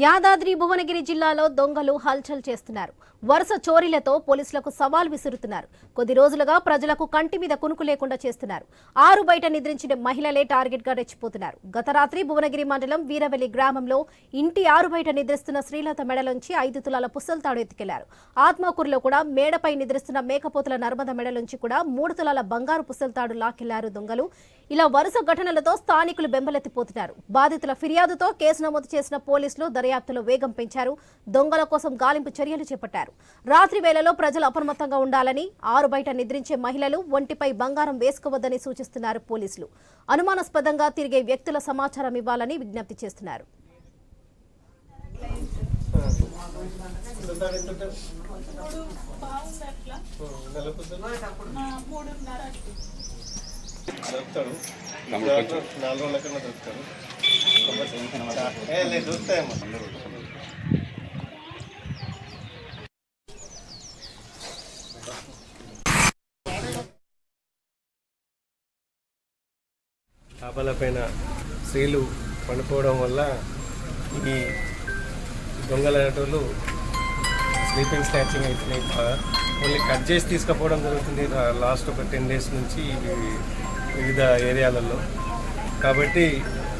యాదాద్రి భువనగిరి జిల్లాలో దొంగలు హల్చల్ చేస్తున్నారు. వరుస చోరీలతో పోలీసులకు సవాల్ విసురుతున్నారు. కొద్ది రోజులుగా ప్రజలకు కంటి మీద కునుకు లేకుండా చేస్తున్నారు. ఆరు బయట నిద్రించిన మహిళలే టార్గెట్గా రెచ్చిపోతున్నారు. గత రాత్రి భువనగిరి మండలం వీరవెల్లి గ్రామంలో ఇంటి ఆరు బయట నిద్రిస్తున్న శ్రీలత మెడలోంచి ఐదు తులాల పుస్తలతాడు ఎత్తుకెళ్ళారు. ఆత్మకూరులో కూడా మేడపై నిద్రిస్తున్న మేకపోతుల నర్మద మెడలోంచి కూడా మూడు తులాల బంగారు పుస్తలతాడు లాక్కెళ్ళారు దొంగలు. ఇలా వరుస ఘటనలతో స్థానికులు బెంబలెత్తిపోతున్నారు. బాధితుల ఫిర్యాదుతో కేసు నమోదు చేసిన పోలీసులు దర్యాప్తులో వేగం పెంచారు. దొంగల కోసం గాలింపు చర్యలు చేపట్టారు. రాత్రి వేళలో ప్రజలు అప్రమత్తంగా ఉండాలని ఆరు బయట నిద్రించే మహిళలు ఒంటిపై బంగారం వేసుకోవద్దని సూచిస్తున్నారు పోలీసులు. అనుమానాస్పదంగా తిరిగే వ్యక్తుల సమాచారం ఇవ్వాలని విజ్ఞప్తి చేస్తున్నారు. దొరుకుతాడు. నాలుగు రోజుల కన్నా దొరుకుతాడు. చేపలపైన స్త్రీలు పండుకోవడం వల్ల ఈ దొంగల అనేటోళ్ళు స్లీపింగ్ స్నాచింగ్ అవుతున్నాయి ఓన్లీ కట్ చేసి తీసుకుపోవడం జరుగుతుంది. లాస్ట్ ఒక టెన్ డేస్ నుంచి ఇవి వివిధ ఏరియాలలో. కాబట్టి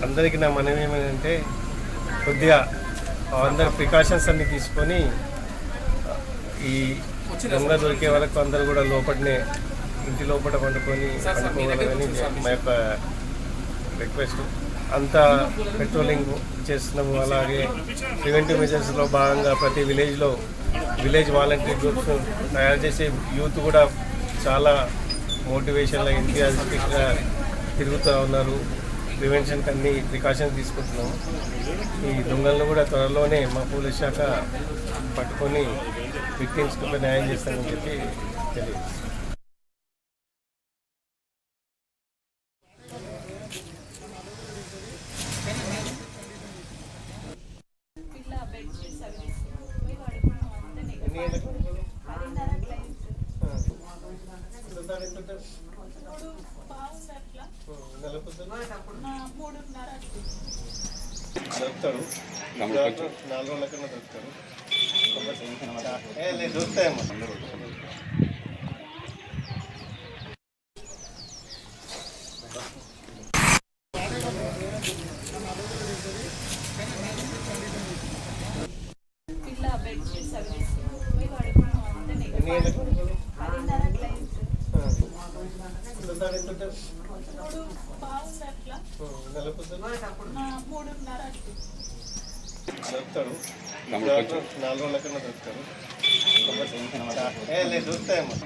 అందరికీ నా మనం ఏమంటే కొద్దిగా అందరి ప్రికాషన్స్ అన్ని తీసుకొని ఈ దొంగ దొరికే వరకు అందరూ కూడా లోపలనే ఇంటి లోపల పండుకొని పండుకోవాలని మా యొక్క రిక్వెస్ట్. అంతా పెట్రోలింగ్ చేస్తున్నాము. అలాగే ప్రివెంటివ్ మెజర్స్లో భాగంగా ప్రతి విలేజ్లో విలేజ్ వాలంటీర్ గ్రూప్స్ తయారు చేసే యూత్ కూడా చాలా మోటివేషన్లో ఎంతూజియాస్టిక్గా తిరుగుతూ ఉన్నారు. ప్రివెన్షన్కి అన్ని ప్రికాషన్స్ తీసుకుంటున్నాము ఈ దొంగలను కూడా త్వరలోనే మా పోలీస్ శాఖ పట్టుకొని విక్టిమ్స్కి న్యాయం చేస్తామని చెప్పి తెలియదు పిల్ల దొరుకుతాడు నాలుగు రోజుల కన్నా దొరుకుతాడు లేదు దొరుకుతాయమ్మా పిల్ల బెడ్షీట్ సర్వీస్ మూడున్నర అట్లా. దొరుకుతాడు నాలుగు రోజుల కన్నా దొరుకుతాడు లేదు దొరుకుతాయమ్మా.